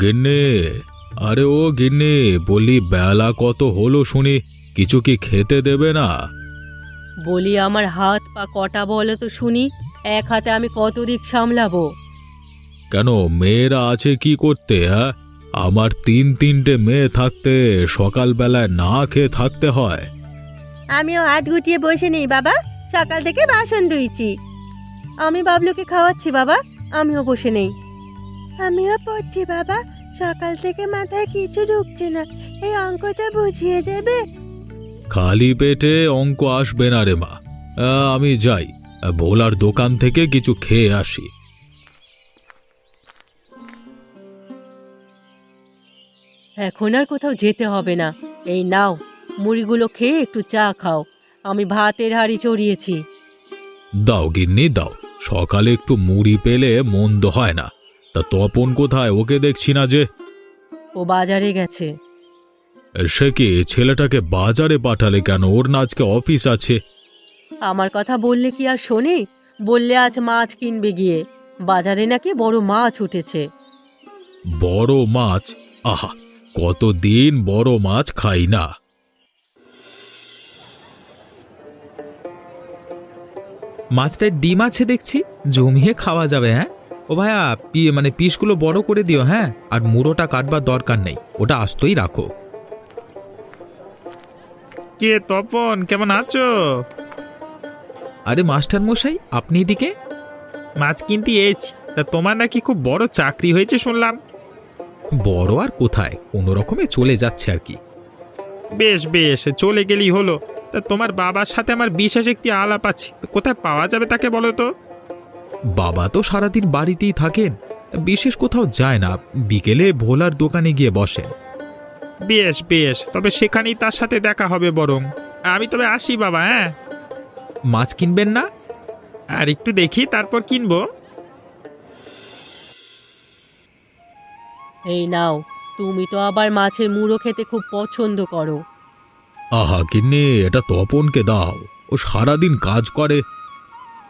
গিন্নি আরে ও গিন্নি বলি বেলা কত হলো শুনি কিছু কি খেতে দেবে না? বলি আমার হাত পা কটা বলো তো শুনি এক হাতে আমি কত দিক সামলাবো? কেন মেয়েরা আছে কি করতে হ্যাঁ? আমার তিন তিনটে মেয়ে থাকতে সকালবেলায় না খেয়ে থাকতে হয়। আমিও হাত গুটিয়ে বসে নেই বাবা সকাল থেকে বাসন ধুইছি। আমি বাবলুকে খাওয়াচ্ছি বাবা আমিও বসে নেই। আমিও পড়ছি বাবা। সকাল থেকে মাথায় কিছু ঢুকছে না। এই অঙ্কটা বুঝিয়ে দেবে? খালি পেটে অঙ্ক আসবে না রে মা। আহ, আমি যাই। ভোলার দোকান থেকে কিছু খেয়ে আসি। এখন আর কোথাও যেতে হবে না। এই নাও মুড়িগুলো খেয়ে একটু চা খাও। আমি ভাতের হাঁড়ি চড়িয়েছি। দাও গিন্নি দাও। সকালে একটু মুড়ি পেলে মন্দ হয় না। তা তপন কোথায়? ওকে দেখছি না যে। ও বাজারে গেছে। সে কি ছেলেটাকে বাজারে পাঠালে কেন? ওর না আজকে অফিস আছে। আমার কথা বললে কি আর শোনে? বললে আজ মাছ কিনবে গিয়ে। বাজারে নাকি বড় মাছ উঠেছে। বড় মাছ? আহা কতদিন বড় মাছ খাই না। মাছটায় ডিম আছে দেখছি জমিয়ে খাওয়া যাবে হ্যাঁ? ও ভাইয়া পি মানে পিসগুলো বড় করে দিও হ্যাঁ? আর মুড়োটা কাটবার দরকার নেই ওটা আস্তই রাখো। কে তপন কেমন আছো? আরে মাস্টার মশাই আপনি এদিকে? মাছ কিনতে এসেছি তা তোমার নাকি খুব বড় চাকরি হয়েছে শুনলাম। বড় আর কোথায় কোনো রকমে চলে যাচ্ছে আর কি। বেশ বেশ চলে গেলেই হলো। তা তোমার বাবার সাথে আমার বিশেষ একটি আলাপ আছে কোথায় পাওয়া যাবে তাকে বলো তো? বাবা তো সারাদিন বাড়িতেই থাকেন বিশেষ কোথাও যায় না বিকেলে ভোলার দোকানে গিয়ে বসেন বেশ বেশ তবে সেখানেই তার সাথে দেখা হবে বরং। আমি তবে আসি বাবা হ্যাঁ? মাছ কিনবেন না? আর একটু দেখি তারপর কিনবো। এই নাও তুমি তো আবার মাছের মুড়ো খেতে খুব পছন্দ করো। আহা গিন্নি এটা তপনকে দাও। ও সারাদিন কাজ করে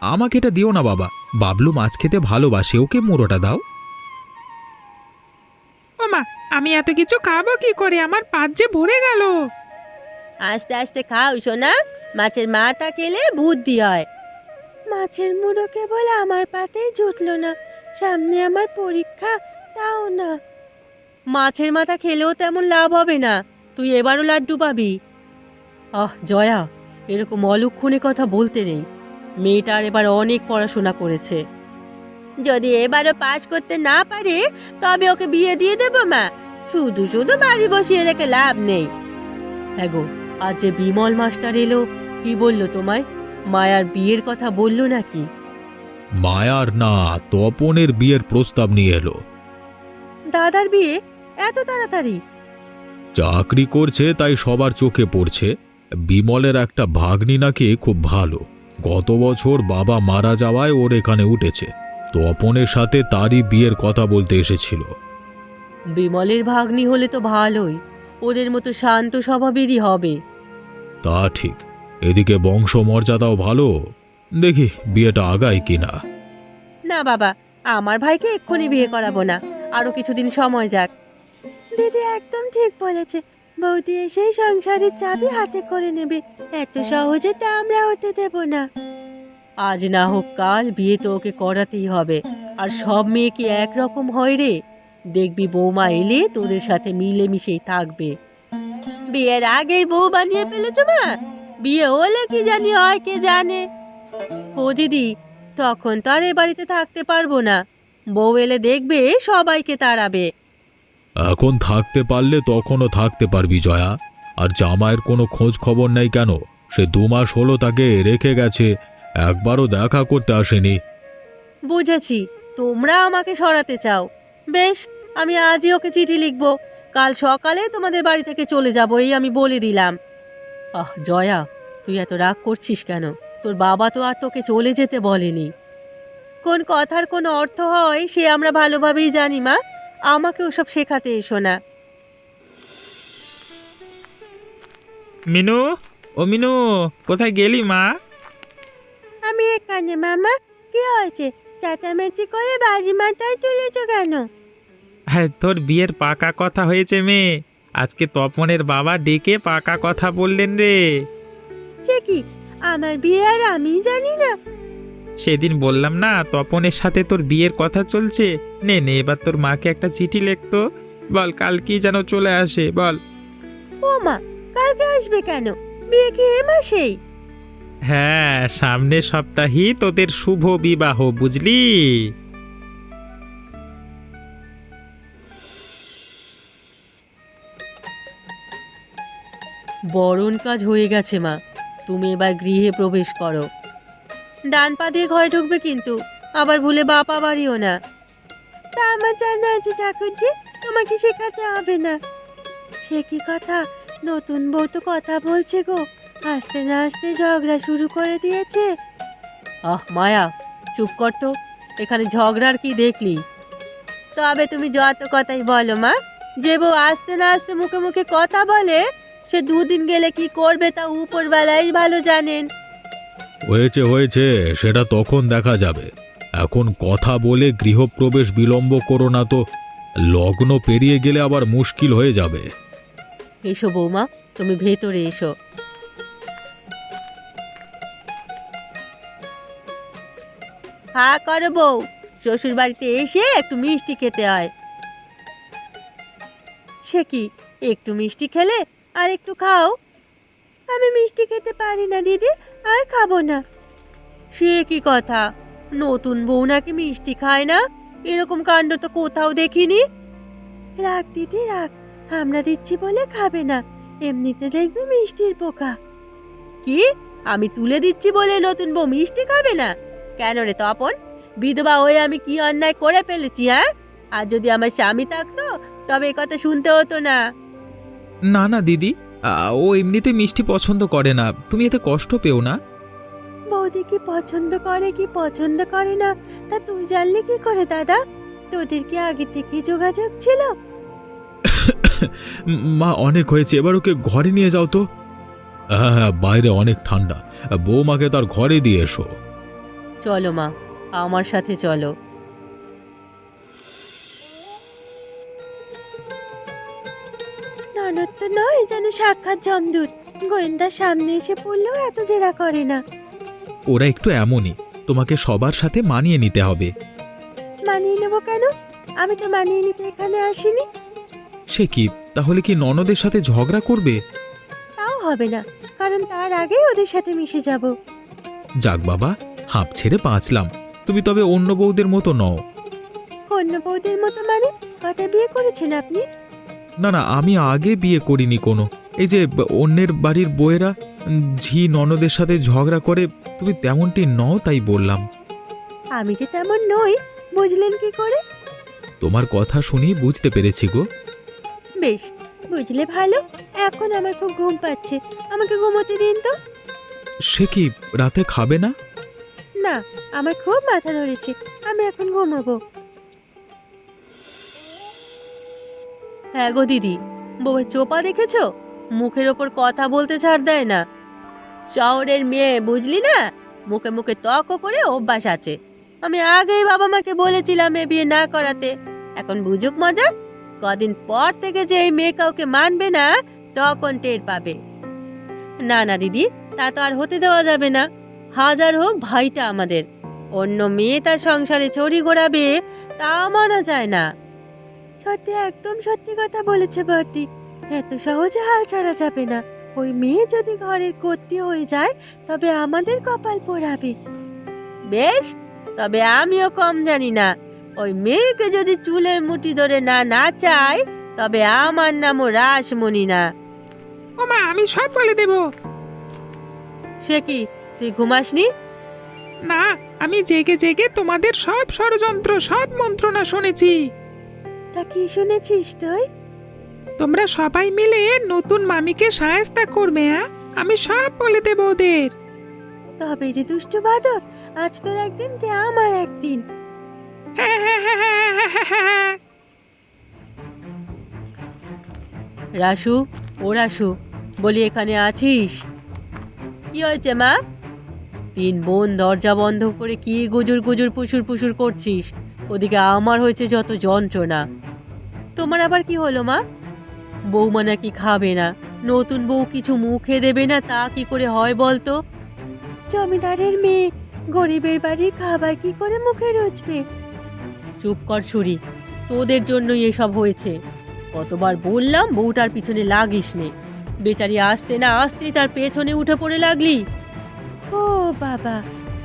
আমাকে এটা দিও না বাবা। বাবলু মাছ খেতে ভালোবাসে ওকে মুড়োটা দাও। ও মা আমি এত কিছু খাব কি করে? আমার পাত যে ভরে গেল। আস্তে আস্তে খাও সোনা। মাছের মাথা খেলে বুদ্ধি হয়। মাছের মুড়ো কেবল আমার পাতেই জুটলো না। সামনে আমার পরীক্ষা তাও না। মাছের মাথা খেলেও তেমন লাভ হবে না। তুই এবারও লাড্ডু পাবি। আহ জয়া এরকম অলক্ষণে কথা বলতে নেই। মেয়েটার এবার অনেক পড়াশোনা করেছে। যদি এবারও পাশ করতে না পারে তবে ওকে বিয়ে দিয়ে দেবো মা। শুধু শুধু বাড়ি বসিয়ে রেখে লাভ নেই। হ্যাঁ গো আজ যে বিমল মাস্টার এলো কি বলল তোমায়? মায়ার বিয়ের কথা বলল নাকি? মায়ার না তপনের বিয়ের প্রস্তাব নিয়ে এলো। দাদার বিয়ে? এত তাড়াতাড়ি? চাকরি করছে তাই সবার চোখে পড়ছে। বিমলের একটা ভাগ্নি নাকি খুব ভালো। গত বছর বাবা মারা যাওয়ায় ওর এখানে উঠেছে। তপনের সাথে তারই বিয়ের কথা বলতে এসেছিল। বিমলের ভাগ্নি হলে তো ভালোই। ওদের মতো শান্ত স্বভাবেরই হবে। তা ঠিক। এদিকে বংশ মর্যাদাও ভালো। দেখি বিয়েটা আগায় কিনা। না বাবা আমার ভাইকে এক্ষুনি বিয়ে করাবো না। আরও কিছুদিন সময় যাক। দিদি একদম ঠিক বলেছে। বৌদি এসেই সংসারের চাবি হাতে করে নেবে। এত সহজে তা আমরা হতে দেব না। আজ না হোক কাল বিয়ে তো ওকে করাতেই হবে। আর সব মেয়ে কি একরকম হয় রে? দেখবি বৌমা এলে তোদের সাথে মিলেমিশেই থাকবে। বিয়ের আগেই বউ বানিয়ে ফেলেছো মা? বিয়ে হলে কি জানি হয় কে জানে? ও দিদি তখন তো আর এ বাড়িতে থাকতে পারব না। বউ এলে দেখবে সবাইকে তাড়াবে। এখন থাকতে পারলে তখনও থাকতে পারবি, জয়া। আর জামাইয়ের কোনো খোঁজ খবর নেই কেন? সে দু মাস হলো তাকে রেখে গেছে, একবারও দেখা করতে আসেনি। বুঝেছি, তোমরা আমাকে সরাতে চাও। বেশ, আমি আজই ওকে চিঠি লিখব। কাল সকালে তোমাদের বাড়ি থেকে চলে যাব, এই আমি বলে দিলাম। আহ, জয়া, তুই এত রাগ করছিস কেন? তোর বাবা তো আর তোকে চলে যেতে বলেনি। কোন কথার কোনো অর্থ হয়, সে আমরা ভালোভাবেই জানি, মা। আমাকে ওসব শেখাতে এসো না। মিনু ও মিনু কোথায় গেলি মা? আমি এখানে মামা। কি হয়েছে? চেঁচামেচি করে বাজি মাথায় তুলেছো কেন? হ্যাঁ তোর বিয়ের পাকা কথা হয়েছে মেয়ে। আজকে তপনের বাবা ডেকে পাকা কথা বললেন রে। সে কি? আমার বিয়ে আর আমি জানি না। সেদিন বললাম না তপনের সাথে তোর বিয়ের কথা চলছে। নে নে এবার তোর মাকে একটা চিঠি লিখতো বল কাল কি যেন চলে আসে বল। ও মা কালকে আসবে কেন? বিয়ে কি এ মাসেই? হ্যাঁ সামনের সপ্তাহেই তোদের শুভ বিবাহ বুঝলি? বরণ কাজ হয়ে গেছে মা। তুমি এবার গৃহে প্রবেশ করো। ডান পা দিয়ে ঘরে ঢুকবে কিন্তু। আবার ভুলে বাপা বাড়িও না। তা আমার জানা আছে ঠাকুরজি তোমাকে শেখাতে হবে না। সে কি কথা? নতুন বউ তো কথা বলছে গো। আস্তে না আস্তে ঝগড়া শুরু করে দিয়েছে। আহ মায়া চুপ কর তো। এখানে ঝগড়ার কি দেখলি? তবে তুমি যত কথাই বলো মা। যে বউ আস্তে না আস্তে মুখে মুখে কথা বলে সে দুদিন গেলে কি করবে তা উপরবেলাই ভালো জানেন। হয়েছে হয়েছে সেটা তখন দেখা যাবে। এখন কথা বলে গৃহপ্রবেশ বিলম্ব করো না তো লগ্ন পেরিয়ে গেলে আবার মুশকিল হয়ে যাবে। এসো বৌমা তুমি ভেতরে এসো। হা করো বউ শ্বশুর বাড়িতে এসে একটু মিষ্টি খেতে হয়। সে কি একটু মিষ্টি খেলে আর একটু খাও? আমি মিষ্টি খেতে পারি না, দিদি, আর খাব না। সে কি কথা? নতুন বউ নাকি মিষ্টি খায় না? এরকম কাণ্ড তো কোথাও দেখিনি। রাখ দিদি রাখ আমরা দিচ্ছি বলে খাবে না। এমনিতে দেখবি মিষ্টির পোকা। কি? আমি তুলে দিচ্ছি বলে নতুন বউ মিষ্টি খাবে না? কেন রে তপন? বিধবা হয়ে আমি কি অন্যায় করে ফেলেছি হ্যাঁ? আর যদি আমার স্বামী থাকতো, তবে কথা শুনতে হতো না। না না, দিদি। ও এমনিতে মিষ্টি পছন্দ করে না। তুমি এতে কষ্ট পেও না? বৌদি কি পছন্দ করে কি পছন্দ করে না? তা তুই জানলি কি করে দাদা? তোদের কি আগে থেকে যোগাযোগ ছিল? মা অনেক হয়েছে। এবার ওকে ঘরে নিয়ে যাও তো। হ্যাঁ হ্যাঁ বাইরে অনেক ঠান্ডা। বৌমাকে তার ঘরে দিয়ে এসো। চলো মা আমার সাথে চলো। নয় যেন সাক্ষাৎ জমদূত। গোয়েন্দার সামনে এসে পড়লেও এত জেরা করে না। ওরা একটু এমনই। তোমাকে সবার সাথে মানিয়ে নিতে হবে। মানিয়ে নেব কেন? আমি তো মানিয়ে নিতে এখানে আসিনি। সে কি? তাহলে কি ননদের সাথে ঝগড়া করবে? তাও হবে না কারণ তার আগেই ওদের সাথে মিশে যাব। যাক বাবা হাঁপ ছেড়ে বাঁচলাম। তুমি তবে অন্য বউদের মতো নও। অন্য বৌদির মতো মানে? কটা বিয়ে করেছেন আপনি? না না আমি আগে বিয়ে করিনি কোনো। এই যে অন্যের বাড়ির বউয়েরা ঝি ননদের সাথে ঝগড়া করে তুমি তেমনটি নও তাই বললাম। আমি যে তেমন নই বুঝলেন কি করে? তোমার কথা শুনি বুঝতে পেরেছি গো। বেশ বুঝলে ভালো এখন আমার খুব ঘুম পাচ্ছে। আমাকে ঘুমোতে দিন তো। সে কি রাতে খাবে না? না আমার খুব মাথা ধরেছে আমি এখন ঘুমাবো। হ্যাঁ গো দিদি, বউয়ের চোপা দেখেছ? মুখের ওপর কথা বলতে ছাড় দেয় না। শহরের মেয়ে, বুঝলি না? মুখে মুখে তর্ক করে অভ্যাস আছে। আমি আগেই বাবা মাকে বলেছিলাম এ বিয়ে না করাতে। এখন বুঝুক মজা, কদিন পর থেকে যে এই মেয়ে কাউকে মানবে না, তখন টের পাবে। না না দিদি, তা তো আর হতে দেওয়া যাবে না। হাজার হোক ভাইটা আমাদের। অন্য মেয়ে তার সংসারে ছড়ি ঘোরাবে, তা মানা যায় না। সত্যি একদম সত্যি কথা বলেছে বর্দি। এত সহজে হাল ছাড়া যাবে না। ওই মেয়ে যদি ঘরের কর্তি হয়ে যায় তবে আমাদের কপাল পোড়াবে। বেশ তবে আমিও কম জানি না। ওই মেয়েকে যদি চুলের মুঠি ধরে না নাচাই তবে আমার নামও রাসমণি না। ও মা আমি সব বলে দেব। সে কি তুই ঘুমাসনি? না আমি জেগে জেগে তোমাদের সব ষড়যন্ত্র সব মন্ত্রণা শুনেছি। তা কি শুনেছিস তুই? তোমরা সবাই মিলে নতুন মামিকে সায়স্তা করবে হ্যাঁ? আমি সব বলে দেব ওদের। তবে রে দুষ্টু বাদর আজ তোর একদিন কে আমার একদিন? হ্যাঁ হ্যাঁ হ্যাঁ রাসু ও রাসু বলি এখানে আছিস? কি হয়েছে মা? তিন বোন দরজা বন্ধ করে কি গুজুর গুজুর পুশুর পুশুর করছিস? ওদিকে আমার হয়েছে যত যন্ত্রণা। তোমার আবার কি হলো মা? বৌমা নাকি খাবে না। নতুন বউ কিছু মুখে দেবে না তা কি করে হয় বলতো? জমিদারের মেয়ে গরিবের বাড়ির খাবার কি করে মুখে রুচবে চুপ কর ছুরি তোদের জন্যই এসব হয়েছে। কতবার বললাম বউটার পিছনে লাগিস নে। বেচারি আসতে না আসতেই তার পেছনে উঠে পড়ে লাগলি। ও বাবা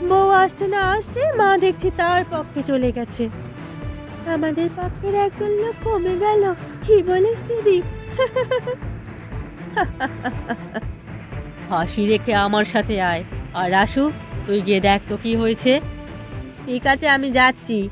বউ আসতে না আসতে মা দেখছি তার পক্ষে চলে গেছে। আমাদের পক্ষের একজন লোক কমে গেল। কি বলিস দিদি? হাসি রেখে আমার সাথে আয়। আর আসু তুই গিয়ে দেখ তো কি হয়েছে। ঠিক আছে আমি যাচ্ছি।